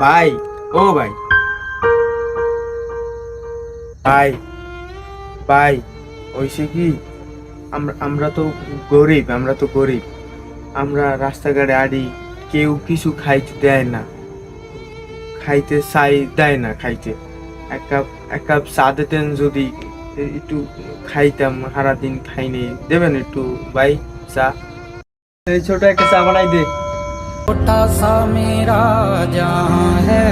ভাই, ও ভাই। ভাই ভাই ওইসে কি? আমরা আমরা তো গরিব, আমরা তো গরিব। আমরা রাস্তাঘাটে আড়ি, কেউ কিছু খাইতে দেয় না। খাইতে চাই, দেয় না খাইতে। এক কাপ এক কাপ চা দিতেন যদি একটু খাইতাম, সারাদিন খাইনি। দেবেন একটু, ভাই, চা। ছোট একটা চা বানাই দে। छोटा सा मेरा जहाँ है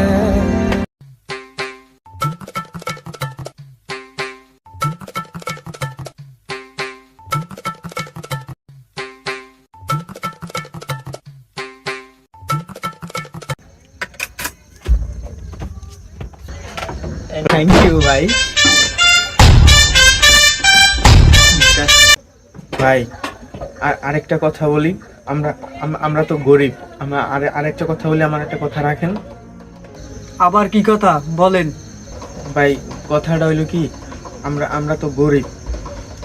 थैंक यू भाई भाई আর আরেকটা কথা বলি আমরা আমরা তো গরিব আমরা আর আরেকটা কথা বলি আমার একটা কথা রাখেন। আবার কি কথা? বলেন। ভাই কথাটা হইল কি আমরা আমরা তো গরিব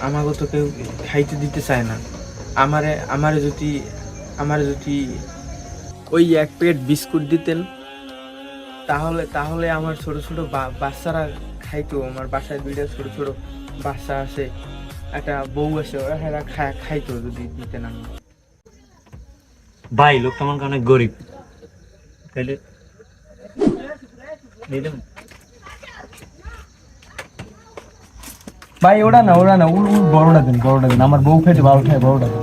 আমাকে তো কেউ খাইতে দিতে চায় না। আমারে আমারে যদি আমার যদি ওই এক প্লেট বিস্কুট দিতেন তাহলে তাহলে আমার ছোট ছোট বা- বাচ্চারা খাইতো আমার বাসায় দুইটা ছোট ছোট বাচ্চা আছে। একটা বউ আছে ওরা খা- খাইতো যদি দিতেন আমি ভাই লোকটা আমার অনেক গরিব। নিলাম ভাই ওটা না ওটা না উল উল বড়টা দেন বড়টা দেন। আমার বউ খেতে ভালো খায় বড়টা দেন।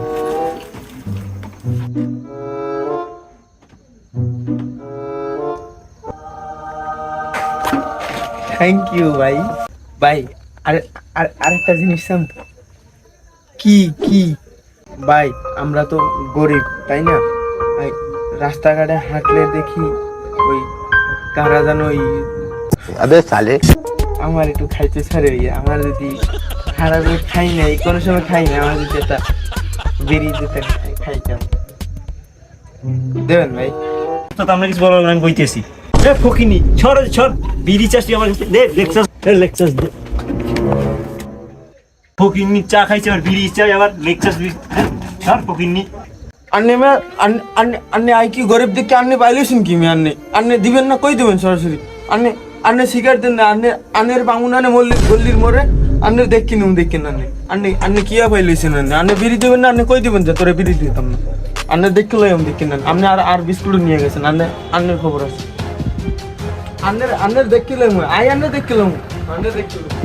থ্যাংক ইউ ভাই। ভাই আর আর- আরেকটা জিনিস জান কি কি? ভাই আমরা তো গরিব তাই না? রাস্তাঘাটে হাঁটলে দেখি ওই কারা যেন ওই সালে। আমার একটু খাইতে ছাড়ে ওই আমার যদি খারাপ খাই নাই কোনো সময় খাই না আমার যদি এটা বেরিয়ে যেতে খাইতাম দেবেন ভাই? তো আমরা কিছু বলার আমি কইতেছি। এ ফকিনি ছড় ছড় বিড়ি চাষি আমার দে লেকচার লেকচার চা খাইছে আর বিড়ি চাই আবার লেকচার ছড় ফকিনি আন্নে মে আন্নে আই কি গরিব দেখে আন্নে পাইলেছেন কি মে আন্নে? আন্নে দিবেন না, কই দিবেন সরাসরি? আন্নে আন্নে সিগারেট দেন না, আন্নে, আন্নের বাঙুন আনে মল্লি গল্লির মোড়ে, আন্নে দেখি নুম দেখি না আন্নে আন্নে আন্নে কিয়া পাইলেছেন আন্নে? আন্নে বিড়ি দিবেন না, আন্নে কই দিবেন যে তোরে বিড়ি দিতাম না? আন্নে দেখি লই আমি দেখি না আপনি আর আর বিস্কুট নিয়ে গেছেন, আন্নে, আন্নের খবর আছে। আন্নের আন্নের দেখি লই আই আন্নে দেখি লই আন্নে দেখি লই।